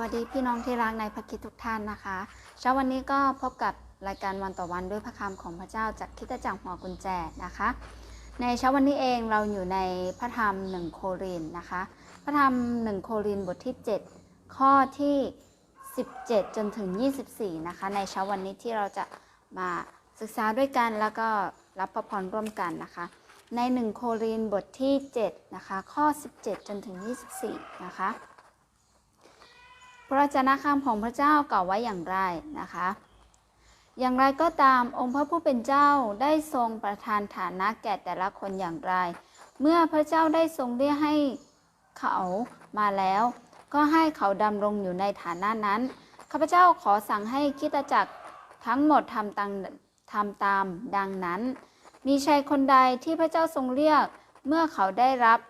วัสดีพี่น้องที่รักในพระคิดทุกท่านนะคะเช้าวันนี้ก็พบกับรายการวันต่อวันด้วยพระคำของพระเจ้าจากคิดจักรหัวกุญแจนะคะ ในเช้าวันนี้เองเราอยู่ในพระธรรมหนึ่งโครินนะคะ พระธรรมหนึ่งโครินบทที่ 7 ข้อที่ 17 จนถึง 24 นะคะ ในเช้าวันนี้ที่เราจะมาศึกษาด้วยกันแล้วก็รับพระพรร่วมกันนะคะ ในหนึ่งโครินบทที่7นะคะข้อ 17 จนถึง 24 นะคะ พระวจนะคำของพระเจ้ากล่าวไว้อย่างไรนะคะ อย่างไรก็ตามองค์พระผู้เป็นเจ้าได้ทรงประทานฐานะแก่แต่ละคนอย่างไร เมื่อพระเจ้าได้ทรงเรียกให้เขามาแล้ว ก็ให้เขาดำรงอยู่ในฐานะนั้นข้าพเจ้าขอสั่งให้คิดจักรทั้งหมดทำตามทำตามดังนั้น มีชายคนใดที่พระเจ้าทรงเรียก เมื่อเขาได้รับ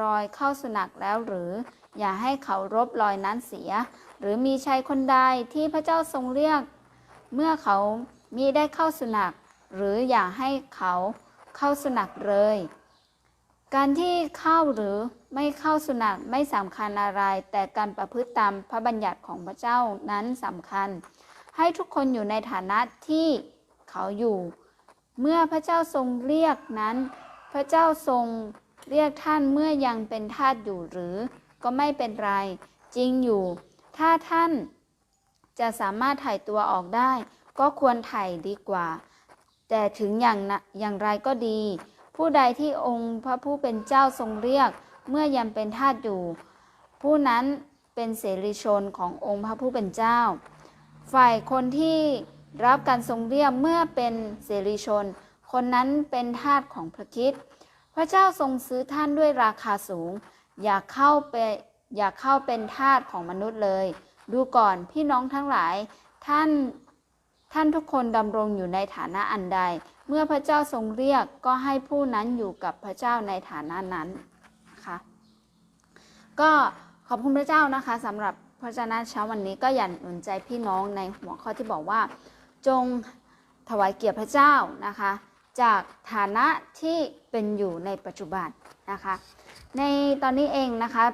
รอยเข้าสุนัขแล้วหรือ อย่าให้เขารบรอยนั้นเสีย หรือมีชายคนใดที่พระเจ้าทรงเรียก เมื่อเขามีได้เข้าสุนัขหรืออย่าให้เขาเข้าสุนัขเลย การที่เข้าหรือไม่เข้าสุนัขไม่สำคัญอะไร แต่การประพฤติตามพระบัญญัติของพระเจ้านั้นสำคัญ ให้ทุกคนอยู่ในฐานะที่เขาอยู่ เมื่อพระเจ้าทรงเรียกนั้น พระเจ้าทรงเรียกท่านเมื่อยังเป็นทาสอยู่หรือ ก็ไม่เป็นไร จริงอยู่ ถ้าท่านจะสามารถถ่ายตัวออกได้ ก็ควรถ่ายดีกว่า แต่ถึงอย่างนะอย่างไรก็ดี ผู้ใดที่องค์พระผู้เป็นเจ้าทรงเรียก เมื่อยังเป็นทาสอยู่ ผู้นั้นเป็นเสรีชนขององค์พระผู้เป็นเจ้า ฝ่ายคนที่รับการทรงเรียกเมื่อเป็นเสรีชน คนนั้นเป็นทาสของพระคิดพระเจ้าทรงซื้อท่านด้วยราคาสูง อย่าเข้าไปอย่าเข้าเป็นทาสของมนุษย์เลย ดูก่อนพี่น้องทั้งหลาย ท่าน ท่านทุกคนดำรงอยู่ในฐานะอันใด เมื่อพระเจ้าทรงเรียกก็ให้ผู้นั้นอยู่กับพระเจ้าในฐานะนั้นนะคะก็ขอบคุณพระเจ้านะคะสำหรับพระเจ้านะเช้าวันนี้ก็อย่าหนุนใจพี่น้องในหัวข้อที่บอกว่า จงถวายเกียรติพระเจ้านะคะ จากฐานะที่เป็นอยู่ในปัจจุบันนะคะ ในตอนนี้เองนะคะ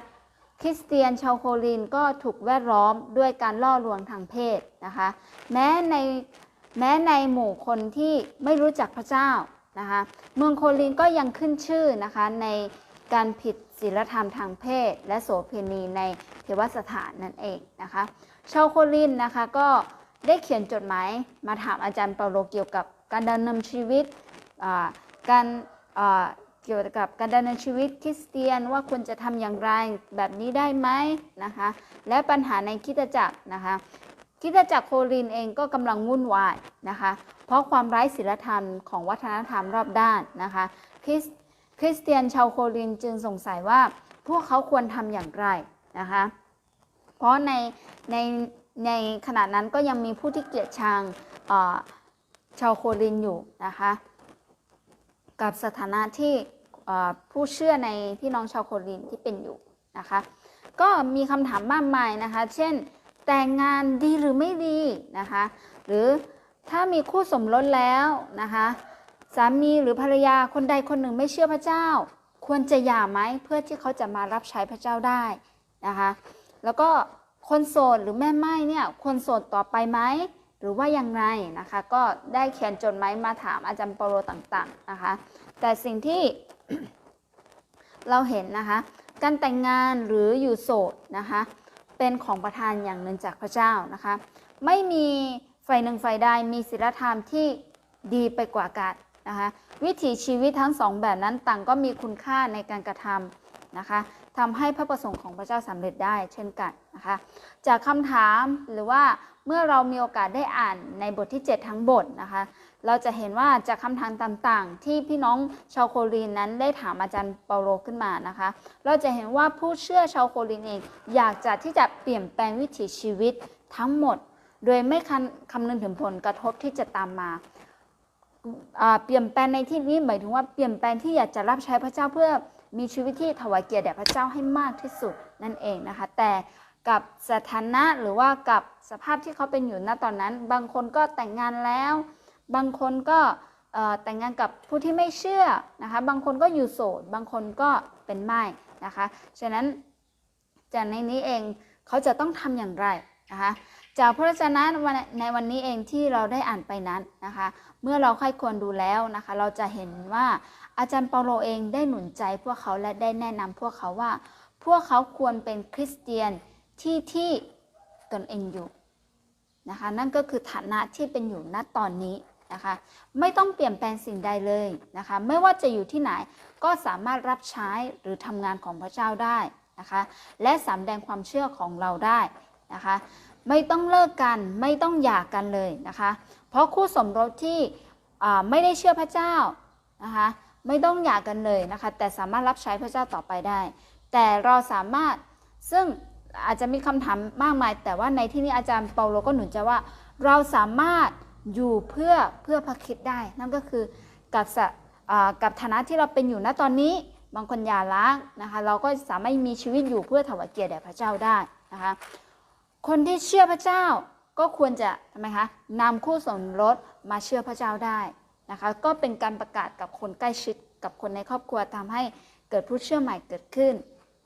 คริสเตียนชาวโคลินก็ถูกแวดล้อมด้วยการล่อลวงทางเพศนะคะ แม้ในแม้ในหมู่คนที่ไม่รู้จักพระเจ้านะคะ เมืองโคลินก็ยังขึ้นชื่อนะคะในการผิดศีลธรรมทางเพศ และโสเภณีในเทวสถานนั่นเองนะคะ ชาวโคลินนะคะก็ได้เขียนจดหมายมาถามอาจารย์เปาโลเกี่ยวกับการดำเนินชีวิตการ เกี่ยวกับการดำเนินชีวิตคริสเตียนว่าควรจะทำอย่างไรแบบนี้ได้ไหมนะคะ และปัญหาในคริสตจักรนะคะคริสตจักรโครินเองก็กำลังวุ่นวายนะคะ เพราะความไร้ศีลธรรมของวัฒนธรรมรอบด้านนะคะคริสคริสเตียนชาวโครินจึงสงสัยว่าพวกเขาควรทำอย่างไรนะคะ เพราะในในในขณะนั้นก็ยังมีผู้ที่เกลียดชังชาวโครินอยู่นะคะ กับสถานะที่ ผู้เชื่อในพี่น้องชาวโครินที่เป็นอยู่นะคะ ก็มีคำถามมากมายนะคะ เช่น แต่งงานดีหรือไม่ดีนะคะ หรือถ้ามีคู่สมรสแล้วนะคะสามีหรือภรรยาคนใดคนหนึ่งไม่เชื่อพระเจ้า ควรจะหย่าไหมเพื่อที่เขาจะมารับใช้พระเจ้าได้นะคะ แล้วก็คนโสดหรือแม่ไม้เนี่ยควรโสดต่อไปไหมหรือว่ายังไงนะคะ ก็ได้เขียนจดหมายมาถามอาจารย์ปโลต่างๆนะคะ แต่สิ่งที่ เราเห็นนะคะ การแต่งงานหรืออยู่โสดนะคะ เป็นของประทานอย่างหนึ่งจากพระเจ้านะคะ ไม่มีฝ่ายหนึ่งฝ่ายใดมีศีลธรรมที่ดีไปกว่ากันนะคะ วิถีชีวิตทั้งสองแบบนั้นต่างก็มีคุณค่าในการกระทำนะคะ ทำให้พระประสงค์ของพระเจ้าสำเร็จได้เช่นกันนะคะ จากคำถามหรือว่าเมื่อเรามีโอกาสได้อ่านในบทที่ 7 ทั้งบทนะคะ เราจะเห็นว่าจากคำถามต่างๆ ที่พี่น้องชาวโครินนั้นได้ถามอาจารย์เปาโลขึ้นมานะคะ เราจะเห็นว่าผู้เชื่อชาวโครินเอง อยากจะที่จะเปลี่ยนแปลงวิถีชีวิตทั้งหมด โดยไม่คำนึงถึงผลกระทบที่จะตามมาเปลี่ยนแปลงในที่นี้หมายถึงว่าเปลี่ยนแปลงที่อยากจะรับใช้พระเจ้าเพื่อ มีชีวิตที่ถวายเกียรติแด่พระเจ้าให้มากที่สุดนั่นเองนะคะ แต่กับสถานะหรือว่ากับสภาพที่เขาเป็นอยู่ณตอนนั้น บางคนก็แต่งงานแล้ว บางคนก็แต่งงานกับผู้ที่ไม่เชื่อนะคะ บางคนก็อยู่โสด บางคนก็เป็นไม่นะคะ ฉะนั้นจากในนี้เองเขาจะต้องทำอย่างไรนะคะ จากพระวจนะในวันนี้เองที่เราได้อ่านไปนั้นนะคะ เมื่อเราใคร่ควรดูแล้วนะคะ เราจะเห็นว่าอาจารย์เปาโลเองได้หนุนใจพวกเขาและได้แนะนำพวกเขาว่า พวกเขาควรเป็นคริสเตียนที่ที่ตนเองอยู่นะคะนั่นก็คือฐานะที่เป็นอยู่ณตอนนี้นะคะไม่ต้องเปลี่ยนแปลงสิ่งใดเลยนะคะไม่ว่าจะอยู่ที่ไหนก็สามารถรับใช้หรือทำงานของพระเจ้าได้นะคะและสำแดงความเชื่อของเราได้นะคะ ไม่ต้องเลิกกันไม่ต้องหย่ากันเลยนะคะ เพราะคู่สมรสที่ไม่ได้เชื่อพระเจ้านะคะไม่ต้องหย่ากันเลยนะคะ แต่สามารถรับใช้พระเจ้าต่อไปได้ แต่เราสามารถซึ่งอาจจะมีคำถามมากมาย แต่ว่าในที่นี้อาจารย์เปาโลก็หนุนใจว่า เราสามารถอยู่เพื่อเพื่อพระคิดได้ นั่นก็คือกับสะกับฐานะที่เราเป็นอยู่ณตอนนี้บางคนหย่าร้างนะคะ เราก็สามารถมีชีวิตอยู่เพื่อถวายเกียรติแด่พระเจ้าได้นะคะ คนที่เชื่อพระเจ้าก็ควรจะทำไมคะนำคู่สมรสมาเชื่อพระเจ้าได้นะคะ ก็เป็นการประกาศกับคนใกล้ชิดกับคนในครอบครัวทำให้เกิดผู้เชื่อใหม่เกิดขึ้น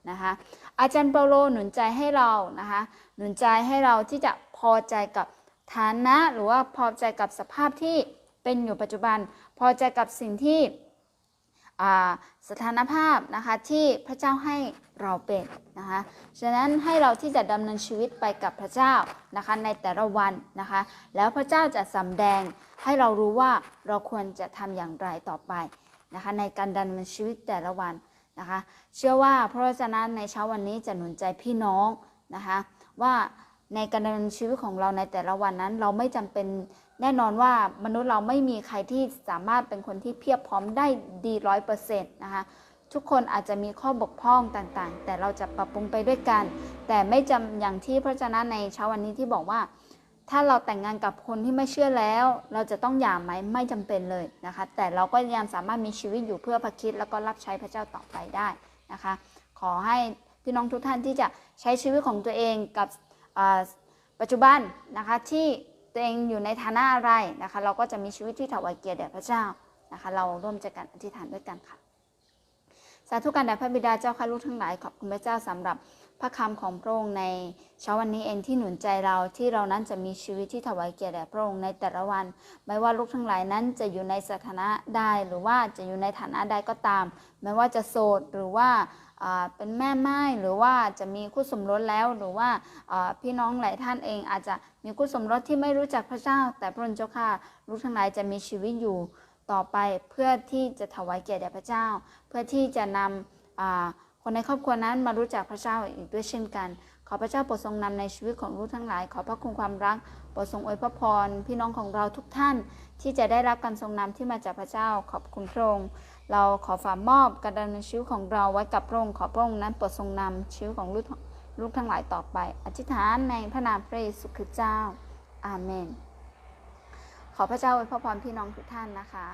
นะคะอาจารย์เปาโลหนุนใจให้เรานะคะหนุนใจให้เราที่จะพอใจกับฐานะ หรือว่าพอใจกับสภาพที่เป็นอยู่ปัจจุบัน พอใจกับสิ่งที่สถานภาพนะคะที่พระเจ้าให้ เราเป็นนะคะ ฉะนั้นให้เราที่จะดำเนินชีวิตไปกับพระเจ้านะคะในแต่ละวันนะคะ แล้วพระเจ้าจะสำแดงให้เรารู้ว่าเราควรจะทำอย่างไรต่อไปนะคะในการดำเนินชีวิตแต่ละวันนะคะ เชื่อว่าพระวจนะในเช้าวันนี้จะหนุนใจพี่น้องนะคะว่าในการดำเนินชีวิตของเราในแต่ละวันนั้น เราไม่จำเป็นแน่นอนว่ามนุษย์เราไม่มีใครที่สามารถเป็นคนที่เพียบพร้อมได้ดีร้อยเปอร์เซ็นต์นะคะ ทุกคนอาจจะมีข้อบกพร่องต่างๆ แต่เราจะปรับปรุงไปด้วยกัน แต่ไม่จำอย่างที่พระเจ้าในเช้าวันนี้ที่บอกว่า ถ้าเราแต่งงานกับคนที่ไม่เชื่อแล้ว เราจะต้องหย่าไหมไม่จำเป็นเลยนะคะ แต่เราก็ยังสามารถมีชีวิตอยู่เพื่อพระคิดแล้วก็รับใช้พระเจ้าต่อไปได้นะคะ ขอให้พี่น้องทุกท่านที่จะใช้ชีวิตของตัวเองกับปัจจุบันนะคะที่ตัวเองอยู่ในฐานะอะไรนะคะ เราก็จะมีชีวิตที่ถวายเกียรติแด่พระเจ้านะคะ เราร่วมใจกันอธิษฐานด้วยกันค่ะ สาธุการแด่พระบิดาเจ้าข้าลูกทั้งหลายขอบคุณพระเจ้าสำหรับพระคำของพระองค์ในเช้าวันนี้เองที่หนุนใจเราที่เรานั้นจะมีชีวิตที่ถวายเกียรติแด่พระองค์ในแต่ละวัน ไม่ว่าลูกทั้งหลายนั้นจะอยู่ในสถานะใดหรือว่าจะอยู่ในฐานะใดก็ตาม ไม่ว่าจะโสดหรือว่าเป็นแม่ไม้หรือว่าจะมีคู่สมรสแล้วหรือว่าอ่าพี่น้องหลายท่านเองอาจจะมีคู่สมรสที่ไม่รู้จักพระเจ้า แต่พระองค์เจ้าค่ะลูกทั้งหลายจะมีชีวิตอยู่ ต่อไปเพื่อที่จะถวายเกียรติแด่พระเจ้า เพื่อที่จะนำคนในครอบครัวนั้นมารู้จักพระเจ้าอีกด้วยเช่นกัน ขอพระเจ้าโปรดทรงนำในชีวิตของลูกทั้งหลาย ขอพระคุณความรักโปรดทรงอวยพระพรพี่น้องของเราทุกท่าน ที่จะได้รับการทรงนำที่มาจากพระเจ้าขอบคุณพระองค์เราขอฝากมอบการดำเนินชีวิตของเราไว้กับพระองค์ขอพระองค์นั้นโปรดทรงนำชีวิตของลูกลูกทั้งหลายต่อไป อธิษฐานในพระนามพระเยซูคริสต์เจ้า อาเมน ขอพระเจ้าอวยพรพี่น้องทุกท่านนะคะ